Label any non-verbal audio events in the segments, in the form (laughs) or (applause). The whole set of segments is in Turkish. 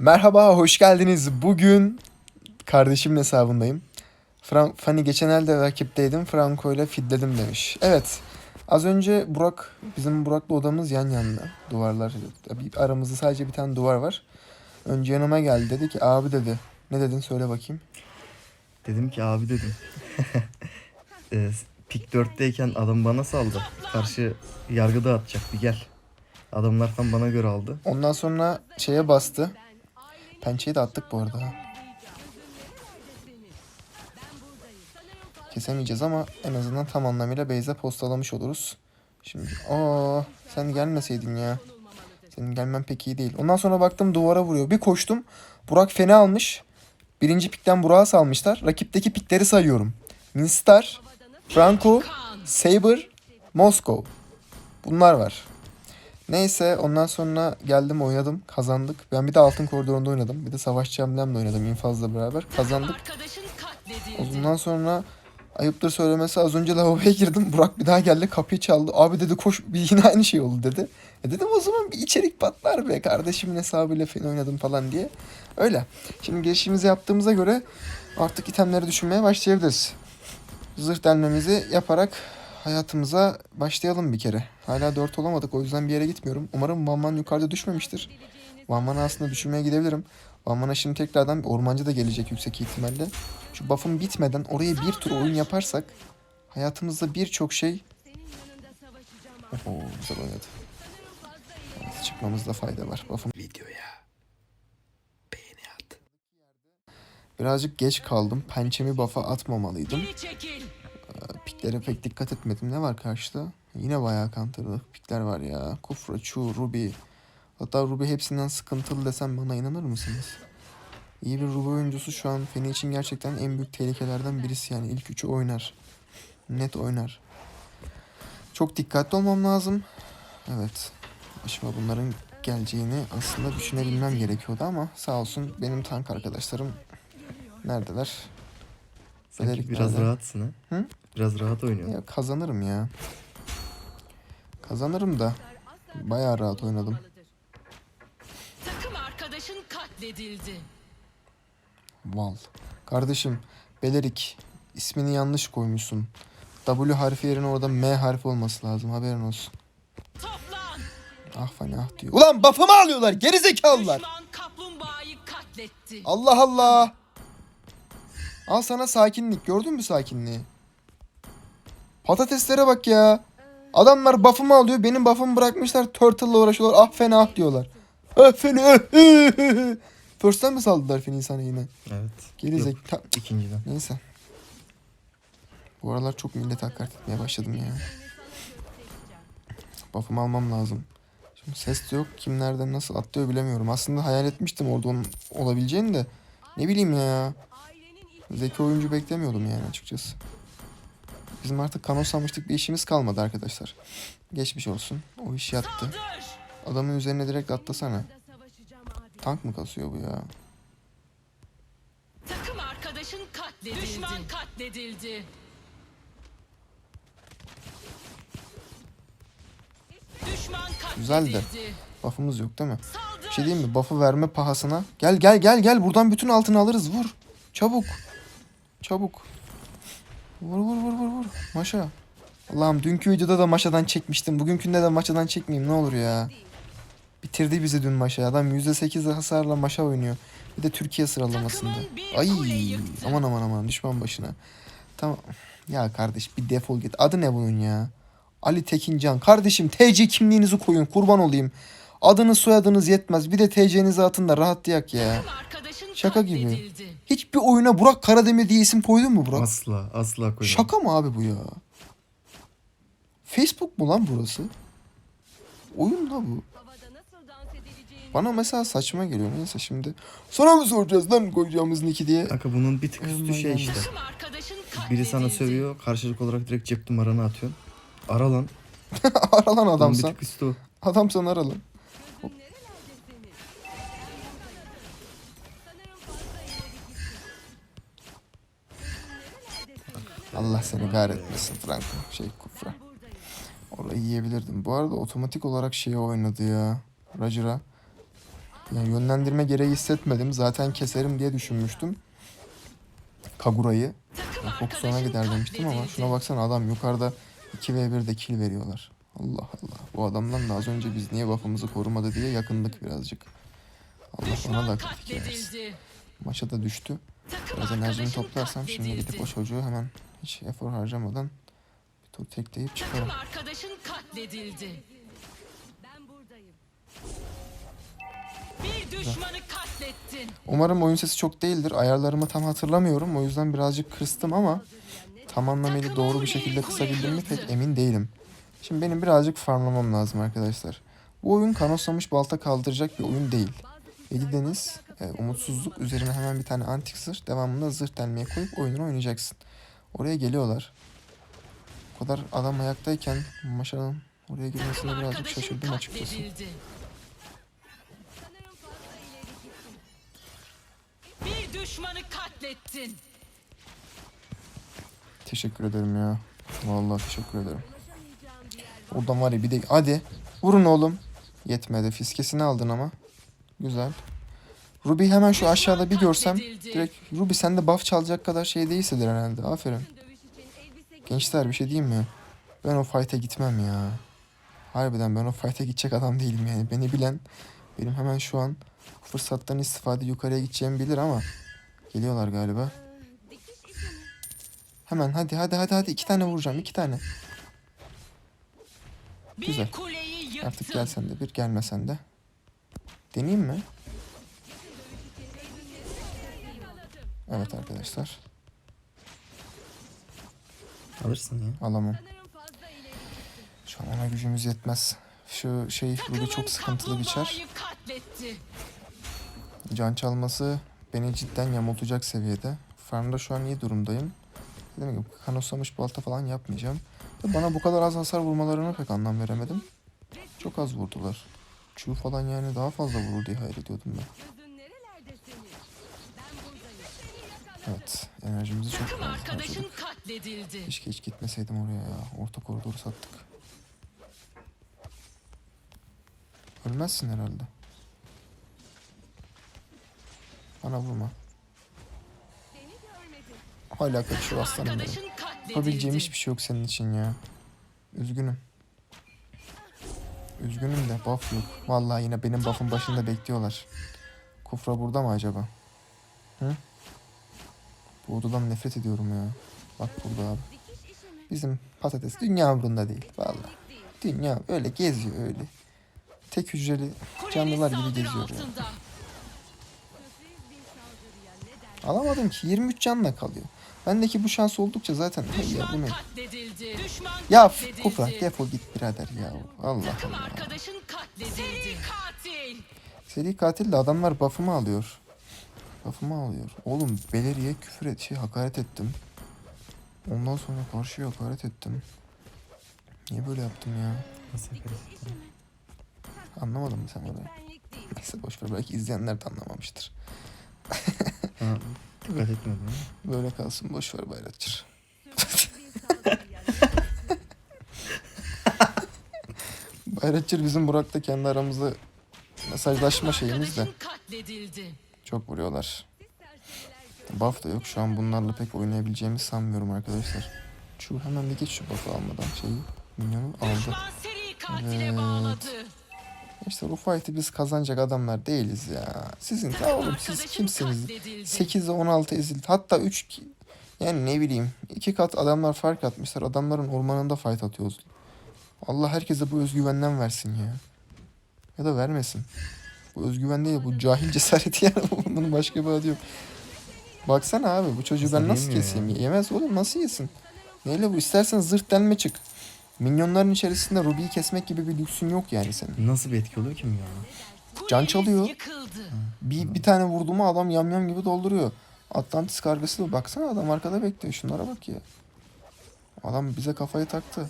Merhaba, hoş geldiniz. Bugün kardeşimin hesabındayım. Fran Fanny geçen elde rakipteydim. Franco ile fidledim demiş. Evet. Az önce Burak, bizim Burak'la odamız yan yana. Duvarlar, bir aramızda sadece bir tane duvar var. Önce yanıma geldi dedi ki abi dedi. Ne dedin söyle bakayım. Dedim ki abi dedim. (laughs) e, pik 4'teyken adam bana saldı. Karşı yargı dağıtacak bir gel. Adamlar tam bana göre aldı. Ondan sonra şeye bastı. Pençeyi de attık bu arada. Kesemeyeceğiz ama en azından tam anlamıyla Beyza postalamış oluruz. Şimdi aa sen gelmeseydin ya. Senin gelmen pek iyi değil. Ondan sonra baktım duvara vuruyor. Bir koştum. Burak fena almış. Birinci pikten Burak'ı salmışlar. Rakipteki pikleri sayıyorum. Minstar, Franco, Saber, Moskov. Bunlar var. Neyse ondan sonra geldim oynadım. Kazandık. Ben bir de altın koridorunda oynadım. Bir de savaşçı amblemle oynadım infazla beraber. Kazandık. Ondan sonra ayıptır söylemesi az önce lavaboya girdim. Burak bir daha geldi kapıyı çaldı. Abi dedi koş bir yine aynı şey oldu dedi. E dedim o zaman bir içerik patlar be kardeşimin hesabıyla falan oynadım falan diye. Öyle. Şimdi girişimizi yaptığımıza göre artık itemleri düşünmeye başlayabiliriz. Zırh delmemizi yaparak hayatımıza başlayalım bir kere. Hala 4 olamadık o yüzden bir yere gitmiyorum. Umarım Vanman yukarıda düşmemiştir. Vanman'a aslında düşürmeye gidebilirim. Vanman'a şimdi tekrardan bir ormancı da gelecek yüksek ihtimalle. Şu buff'ın bitmeden oraya bir tur oyun yaparsak hayatımızda birçok şey Oho, güzel oynadı. Evet, çıkmamızda fayda var. Buff'ın Videoya beğeni at. birazcık geç kaldım. Pençemi buff'a atmamalıydım. Piklere pek dikkat etmedim. Ne var karşıda? Yine bayağı counter'lı pikler var ya. Kufra, Chu, Ruby. Hatta Ruby hepsinden sıkıntılı desem bana inanır mısınız? İyi bir Ruby oyuncusu şu an Feni için gerçekten en büyük tehlikelerden birisi yani. ilk üçü oynar. Net oynar. Çok dikkatli olmam lazım. Evet. Başıma bunların geleceğini aslında düşünebilmem gerekiyordu ama sağ olsun benim tank arkadaşlarım neredeler? Sanki Özellikle biraz öyle. rahatsın ha. Hı? Biraz rahat oynuyorsun. Ya kazanırım ya. Kazanırım da. Bayağı rahat oynadım. Takım arkadaşın katledildi. Val. Kardeşim Belerik ismini yanlış koymuşsun. W harfi yerine orada M harfi olması lazım haberin olsun. Toplan. Ah fani ah diyor. Ulan buff'ımı alıyorlar gerizekalılar. Düşman kaplumbağayı katletti. Allah Allah. Al sana sakinlik gördün mü sakinliği? Patateslere bak ya. Adamlar buff'ımı alıyor benim buff'ımı bırakmışlar turtle'la uğraşıyorlar ah fena ah diyorlar. Ah fena ah. (laughs) First'ten mi saldılar Feni sana yine? Evet. Gerizek. Yok, Ta- ikinciden. Neyse. Bu aralar çok millet hakaret etmeye başladım ya. Buff'ımı almam lazım. Şimdi ses de yok. Kim nereden nasıl atlıyor bilemiyorum. Aslında hayal etmiştim orada onun olabileceğini de. Ne bileyim ya. Zeki oyuncu beklemiyordum yani açıkçası. Bizim artık kanoslamıştık bir işimiz kalmadı arkadaşlar. Geçmiş olsun. O iş yattı. Adamın üzerine direkt atlasana. Tank mı kasıyor bu ya? Takım arkadaşın katledildi. Düşman katledildi. Düşman katledildi. Güzel de. Buff'ımız yok değil mi? Bir şey diyeyim mi? Buff'ı verme pahasına. Gel gel gel gel. Buradan bütün altını alırız. Vur. Çabuk. Çabuk. Vur vur vur vur vur. Maşa. Allah'ım dünkü videoda da maşadan çekmiştim. Bugünkünde de maşadan çekmeyeyim ne olur ya. Bitirdi bizi dün maşa. Adam %8 hasarla maşa oynuyor. Bir de Türkiye sıralamasında. Ay aman aman aman düşman başına. Tamam. Ya kardeş bir defol git. Adı ne bunun ya? Ali Tekincan. Kardeşim TC kimliğinizi koyun kurban olayım. Adınız soyadınız yetmez. Bir de TC'nizi atın da rahatlayak ya. Şaka gibi. Hiçbir oyuna Burak Karademir diye isim koydun mu Burak? Asla asla koymam. Şaka mı abi bu ya? Facebook mu lan burası? Oyun da bu. Bana mesela saçma geliyor. Neyse şimdi. Sonra mı soracağız lan koyacağımız nick'i diye. Kanka bunun bir tık üstü şey işte. Biri sana sövüyor. Karşılık olarak direkt cep numaranı atıyorsun. Ara lan. (laughs) ara lan Bunun bir adamsan. tık üstü o. Adamsan ara lan. Allah seni kahretmesin Franco. Şey Kufra. Orayı yiyebilirdim. Bu arada otomatik olarak şeye oynadı ya. Roger'a. Yani yönlendirme gereği hissetmedim. Zaten keserim diye düşünmüştüm. Kagura'yı. Takım Fokus ona arkadaşın gider demiştim ama şuna baksana adam yukarıda 2v1'de kill veriyorlar. Allah Allah. Bu adamdan da az önce biz niye buff'ımızı korumadı diye yakındık birazcık. Allah ona da katledildi. Maça da düştü. Biraz enerjimi toplarsam şimdi gidip o çocuğu hemen hiç efor harcamadan bir tur tekleyip çıkarım. Takım arkadaşın katledildi. Ben buradayım. Bir düşmanı katlettin. Umarım oyun sesi çok değildir. Ayarlarımı tam hatırlamıyorum. O yüzden birazcık kıstım ama tam anlamıyla doğru bir şekilde kısabildim mi pek emin değilim. Şimdi benim birazcık farmlamam lazım arkadaşlar. Bu oyun kanoslamış balta kaldıracak bir oyun değil. Yedi deniz, e, umutsuzluk üzerine hemen bir tane antik zırh, devamında zırh delmeye koyup oyununu oynayacaksın. Oraya geliyorlar. O kadar adam ayaktayken Maşa'nın oraya girmesine birazcık şaşırdım açıkçası. katledildi. Sanırım fazla ileri gittim. Bir düşmanı katlettin. Teşekkür ederim ya. Vallahi teşekkür ederim. Oradan var ya bir de hadi vurun oğlum. Yetmedi. Fiskesini aldın ama. Güzel. Ruby hemen şu aşağıda bir görsem direkt Ruby sen de buff çalacak kadar şey değilsedir herhalde. Aferin. Gençler bir şey diyeyim mi? Ben o fight'e gitmem ya. Harbiden ben o fight'e gidecek adam değilim yani. Beni bilen benim hemen şu an fırsattan istifade yukarıya gideceğimi bilir ama geliyorlar galiba. Hemen hadi hadi hadi hadi iki tane vuracağım iki tane. Güzel. Artık gel sen de bir gelmesen de. Deneyeyim mi? Evet arkadaşlar. Alırsın ya. Alamam. Şu an ona gücümüz yetmez. Şu şey Ruby çok sıkıntılı biçer. kaplumbağayı katletti. Can çalması beni cidden yamultacak seviyede. Farmda şu an iyi durumdayım. Dediğim gibi kanoslamış balta falan yapmayacağım. Bana bu kadar az hasar vurmalarına pek anlam veremedim. Çok az vurdular. Çuğ falan yani daha fazla vurur diye hayal ediyordum ben. Evet enerjimizi çok Takım arkadaşın harcadık. katledildi. Keşke hiç gitmeseydim oraya ya. Orta koridoru sattık. Ölmezsin herhalde. Bana vurma. Hala kaçıyor aslanım benim. Yapabileceğim hiçbir şey yok senin için ya. Üzgünüm. Üzgünüm de buff yok. Vallahi yine benim buff'ın başında bekliyorlar. Kufra burada mı acaba? Hı? Bu odadan nefret ediyorum ya. Bak burada abi. Bizim patates dünya umrunda değil. Vallahi. Dünya öyle geziyor öyle. Tek hücreli canlılar gibi geziyor ya. Alamadım ki 23 canla kalıyor. Bendeki bu şans oldukça zaten hey ya bu Düşman ne? Ya. Kufra defol git birader ya. Allah Takım Allah. arkadaşın katledildi. Seri katil. Seri katil de adamlar buff'ımı alıyor. Buff'ımı alıyor. Oğlum Beleri'ye küfür et, şey hakaret ettim. Ondan sonra karşıya hakaret ettim. Niye böyle yaptım ya? Nasıl? Anlamadın mı sen orayı? Neyse boşver belki izleyenler de anlamamıştır. (laughs) Dikkat etmedim. Böyle kalsın bayrakçır. Saldırıya ne der? Bayrakçır (laughs) bizim Burak'ta kendi aramızda mesajlaşma şeyimiz de çok vuruyorlar. Buff da yok şu an bunlarla pek oynayabileceğimi sanmıyorum arkadaşlar. Şu hemen bir geç şu buff'ı almadan şeyi minyonu aldı. Evet. İşte bu fight'i biz kazanacak adamlar değiliz ya. Sizin ta oğlum siz kimsiniz? katledildi. 8'e 16 ezildi. Hatta 3 yani ne bileyim iki kat adamlar fark atmışlar. Adamların ormanında fight atıyoruz. Allah herkese bu özgüvenden versin ya. Ya da vermesin. Bu özgüven değil bu cahil cesareti yani (laughs) bunun başka bir adı yok. Baksana abi bu çocuğu ben Nasıl keseyim? ya? Yemez oğlum nasıl yesin? Neyle bu? İstersen zırt delme çık. Minyonların içerisinde Ruby'yi kesmek gibi bir lüksün yok yani senin. Nasıl bir etki oluyor ki mi ya? Kuleniz Can çalıyor. Yıkıldı. Bir, bir tane vurdu mu adam yamyam gibi dolduruyor. Atlantis kargası da baksana adam arkada bekliyor. Şunlara bak ya. Adam bize kafayı taktı.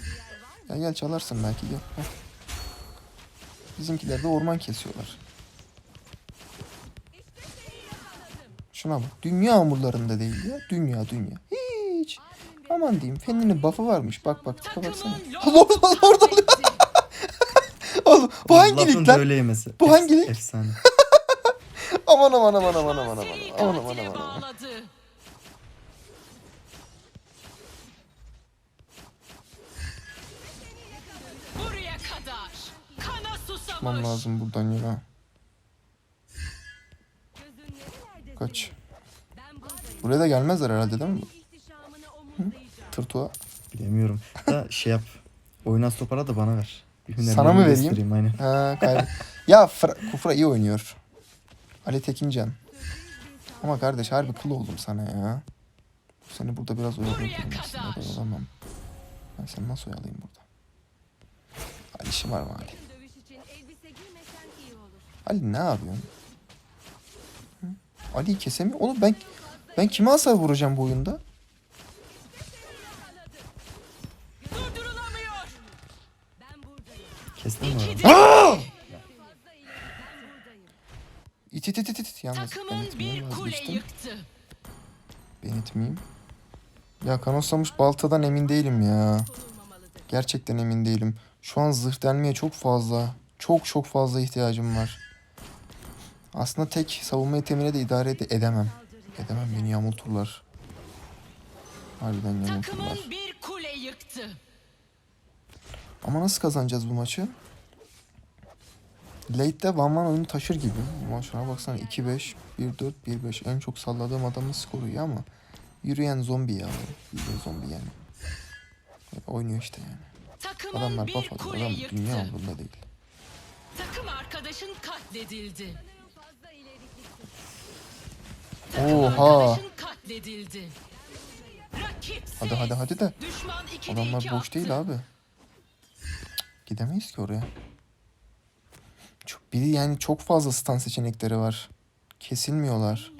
Gel gel çalarsın belki gel. Heh. Bizimkiler de orman kesiyorlar. Şuna bak. Dünya hamurlarında değil ya. Dünya dünya. Hiç. Aman diyeyim. Feninin buff'ı varmış. Bak bak tipe baksana. Lord Lord oluyor. (laughs) Oğlum bu hangi lig lan? böyle yemesi. Bu Efs- hangi lig? Efsane. (laughs) Aman aman aman aman aman aman. Aman aman aman aman. bağladı. Buraya kadar. Kana susamış. Çıkmam lazım buradan ya. Kaç. Buraya da gelmezler herhalde değil mi? Tırtuğa. Bilemiyorum. Da şey yap. Oyuna stopara da bana ver. Bir Sana mı vereyim? Aynen. Ha kaybet. ya Fra- Kufra iyi oynuyor. Ali Tekincan. Ama kardeş harbi kıl oldum sana ya. Seni burada biraz oyalayayım. Buraya aslında. Oyalamam. Ben seni nasıl oyalayayım burada? Ali işim var mı Ali? Dövüş için elbise giymesen iyi olur. Ali ne yapıyorsun? Hı? Ali'yi kesemiyor. Oğlum ben ben kime hasar vuracağım bu oyunda? Yalnız takımın bir kule vazgeçtim. yıktı. Ben etmeyeyim. Ya kanoslamış baltadan emin değilim ya. Gerçekten emin değilim. Şu an zırh delmeye çok fazla, çok çok fazla ihtiyacım var. Aslında tek savunma itemine de idare ede- edemem. Edemem beni yamulturlar. Harbiden yamulturlar. Takımın bir kule yıktı. Ama nasıl kazanacağız bu maçı? Late'de Van Van oyunu taşır gibi. Ama şuna baksana 2-5, 1-4, 1-5. En çok salladığım adamın skoru iyi ama yürüyen zombi ya. Yürüyen zombi yani. Böyle oynuyor işte yani. Takımın Adamlar buff alıyor. kule Adam yıktı. dünya umurunda değil. Takım arkadaşın katledildi. Oha. katledildi. Rakipsiz. Hadi hadi hadi de. Düşman 2'de Adamlar 2 boş değil abi. Gidemeyiz ki oraya. Çok, biri yani çok fazla stun seçenekleri var. Kesilmiyorlar.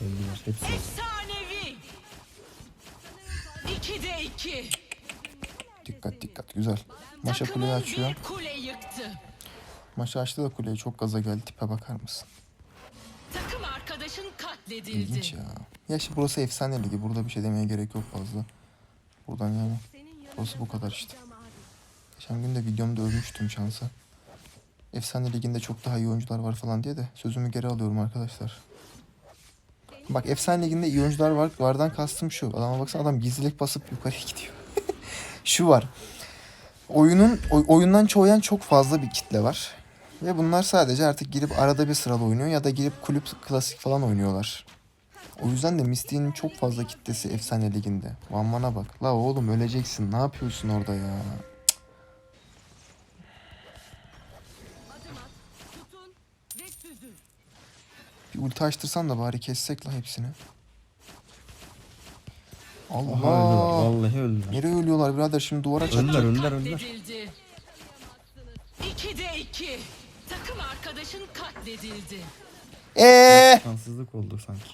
Öldüler. Hepsi. Efsanevi. 2'de 2. Dikkat dikkat güzel. Maşa kuleyi açıyor. bir kule yıktı. Maşa açtı da kuleyi çok gaza geldi. Tipe bakar mısın? Katledildi. İlginç ya. Ya şimdi burası efsane ligi. Burada bir şey demeye gerek yok fazla. Buradan yani. Burası bu kadar işte. Geçen gün de videomda övmüştüm şansa. Efsane liginde çok daha iyi oyuncular var falan diye de sözümü geri alıyorum arkadaşlar. Bak efsane liginde iyi oyuncular var. Vardan kastım şu. Adama baksana adam gizlilik basıp yukarıya (laughs) gidiyor. şu var. Oyunun oy- oyundan çoğuyan çok fazla bir kitle var. Ve bunlar sadece artık girip arada bir sıralı oynuyor ya da girip kulüp klasik falan oynuyorlar. O yüzden de Mystic'in çok fazla kitlesi efsane liginde. Van Van'a bak. La oğlum öleceksin. Ne yapıyorsun orada ya? Bir ulti açtırsan da bari kessek la hepsini. Aha öldüler. Allah. Vallahi öldüler. Nereye ölüyorlar birader şimdi duvara çarp. Öldüler öldüler öldüler. Katledildi. 2'de 2. Takım arkadaşın katledildi. Eee! Şanssızlık oldu sanki.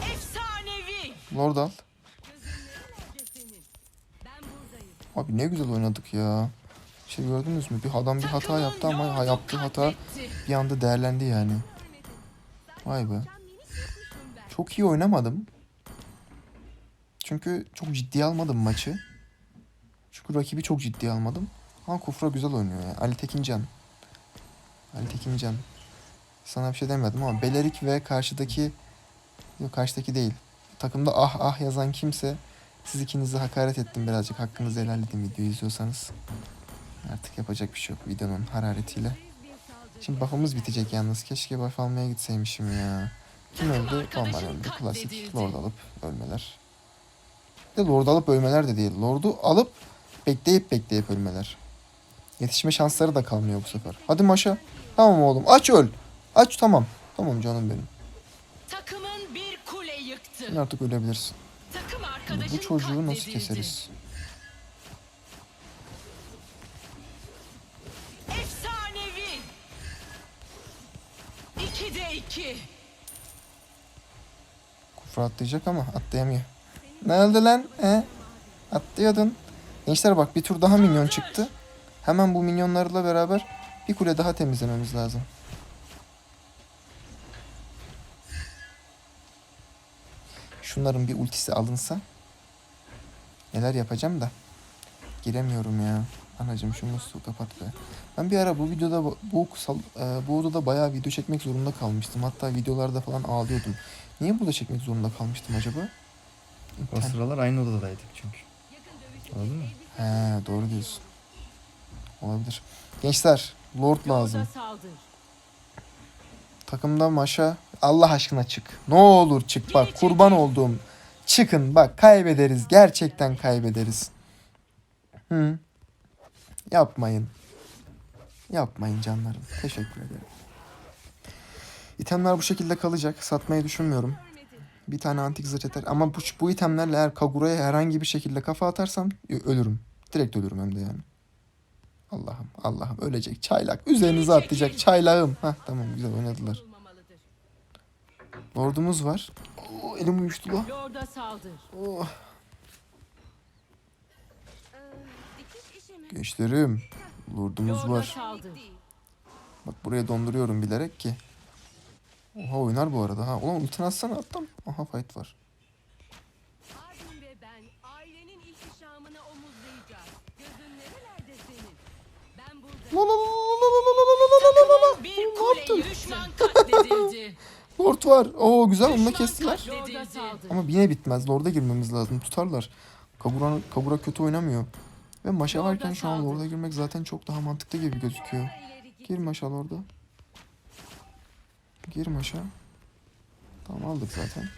Efsanevi. Lord al. Nerede senin? Ben buradayım. Abi ne güzel oynadık ya. Şey gördünüz mü? Bir adam bir hata yaptı ama ha- yaptığı hata bir anda değerlendi yani. Vay be. Çok iyi oynamadım. Çünkü çok ciddiye almadım maçı. Çünkü rakibi çok ciddiye almadım. Ama Kufra güzel oynuyor ya. Ali Tekincan. Ali Tekincan. Sana bir şey demedim ama Belerik ve karşıdaki yok karşıdaki değil. Takımda ah ah yazan kimse siz ikinizi hakaret ettim birazcık. Hakkınızı helal edin videoyu izliyorsanız. Artık yapacak bir şey yok videonun hararetiyle. Şimdi buff'ımız bitecek yalnız. Keşke buff almaya gitseymişim ya. Kim öldü? Normal öldü. Klasik. Lord alıp ölmeler. De Lord alıp ölmeler de değil. Lord'u alıp bekleyip bekleyip ölmeler. Yetişme şansları da kalmıyor bu sefer. Hadi maşa. Tamam oğlum. Aç öl. Aç tamam. Tamam canım benim. Takımın bir kule yıktı. Sen artık ölebilirsin. Takım arkadaşın Bu çocuğu nasıl katledildi. keseriz? Efsanevi. 2'de 2. Kufra atlayacak ama atlayamıyor. Ne oldu lan? He? Atlıyordun. Gençler bak bir tur daha minyon çıktı. Hemen bu minyonlarla beraber bir kule daha temizlememiz lazım. şunların bir ultisi alınsa neler yapacağım da giremiyorum ya. Anacım şu musluğu kapat be. Ben bir ara bu videoda bu sal, e, bu odada bayağı video çekmek zorunda kalmıştım. Hatta videolarda falan ağlıyordum. Niye burada çekmek zorunda kalmıştım acaba? O sıralar aynı odadaydık çünkü. Anladın mı? He doğru diyorsun. Olabilir. Gençler Lord lazım. Takımda maşa. Allah aşkına çık. Ne olur çık bak kurban olduğum. Çıkın bak kaybederiz. Gerçekten kaybederiz. Hı. Yapmayın. Yapmayın canlarım. Teşekkür ederim. İtemler bu şekilde kalacak. Satmayı düşünmüyorum. Bir tane antik zırh yeter. Ama bu, bu itemlerle eğer Kagura'ya herhangi bir şekilde kafa atarsam ölürüm. Direkt ölürüm hem de yani. Allah'ım Allah'ım ölecek çaylak. Üzerinize atlayacak çaylağım. Hah tamam güzel oynadılar. Lordumuz var. Oo, elim uyuştu la. Lorda saldır. Oh. Mi? Gençlerim. Lordumuz Lorda var. saldır. Bak buraya donduruyorum bilerek ki. Oha oynar bu arada ha. Ulan ultini atsana attım. Aha fight var. Abim ve ben ailenin ihtişamını omuzlayacağız. Gözün nerelerde senin? Ben burada. Ne yaptın? Lord var. Oo güzel onu da kestiler. Ama yine bitmez. Lord'a girmemiz lazım. Tutarlar. Kagura, Kagura kötü oynamıyor. Ve Maşa varken şu an. Lord'a girmek zaten çok daha mantıklı gibi gözüküyor. Gir Maşa Lord'a. Gir Maşa. Tamam aldık zaten.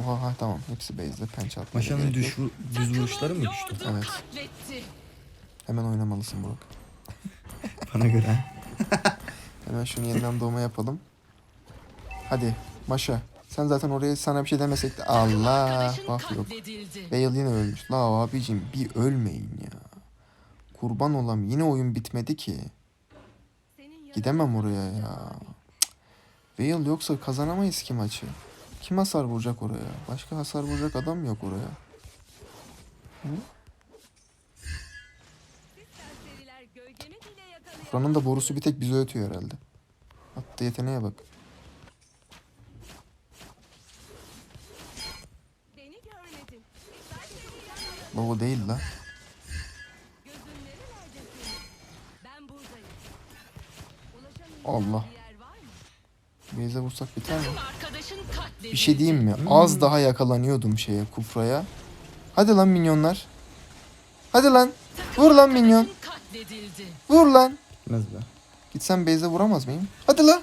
Oha ha tamam. Hepsi base'de pençe atmaya Maşanın gerek yok. düş, düz vuruşları mı düştü? Evet. katletti. Hemen oynamalısın Burak. Bana göre. (laughs) Hemen şunu yeniden doğma yapalım. Hadi Maşa. Sen zaten oraya sana bir şey demesek de Allah bak yok. Bale yine ölmüş. La abicim bir ölmeyin ya. Kurban olam yine oyun bitmedi ki. Gidemem oraya ya. Vale yoksa kazanamayız ki maçı. Kim hasar vuracak oraya? Başka hasar vuracak adam yok oraya. serseriler Safranın da borusu bir tek bize ötüyor herhalde. Hatta yeteneğe bak. Baba değil la. Allah. Beyze vursak biter mi? Bir şey diyeyim mi? Az daha yakalanıyordum şeye, kufraya. Hadi lan minyonlar. Hadi lan. Vur lan minyon. Vur lan. Gitmez be. Gitsem Beyze vuramaz mıyım? Hadi la.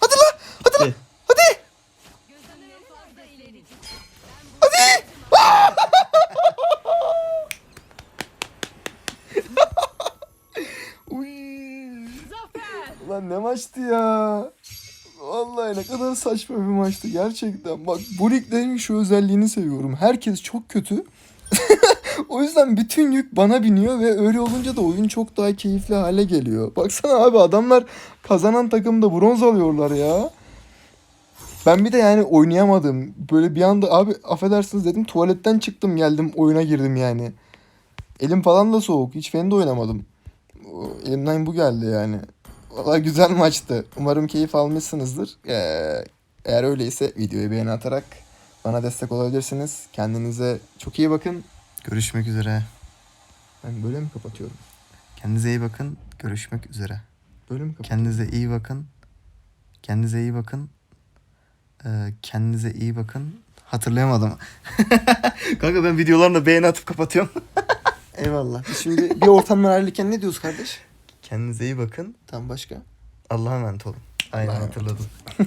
Hadi la. Hadi la. Hadi. Hadi. Ulan (laughs) ne maçtı ya. Vallahi ne kadar saçma bir maçtı gerçekten. Bak bu liglerin şu özelliğini seviyorum. Herkes çok kötü. O yüzden bütün yük bana biniyor ve öyle olunca da oyun çok daha keyifli hale geliyor. Baksana abi adamlar kazanan takımda bronz alıyorlar ya. Ben bir de yani oynayamadım. Böyle bir anda abi affedersiniz dedim tuvaletten çıktım geldim oyuna girdim yani. Elim falan da soğuk. Hiç fen de oynamadım. Elimden bu geldi yani. Valla güzel maçtı. Umarım keyif almışsınızdır. Ee, eğer öyleyse videoyu beğeni atarak bana destek olabilirsiniz. Kendinize çok iyi bakın. Görüşmek üzere. Ben böyle mi kapatıyorum? Kendinize iyi bakın. Görüşmek üzere. Böyle mi kapatıyorum? Kendinize iyi bakın. Kendinize iyi bakın. Ee, kendinize iyi bakın. Hatırlayamadım. (laughs) Kanka ben videolarına beğeni atıp kapatıyorum. (laughs) Eyvallah. Biz şimdi bir ortamlar ayrılırken ne diyoruz kardeş? Kendinize iyi bakın. Tamam başka. Allah'a emanet olun. Aynen hatırladım. (laughs)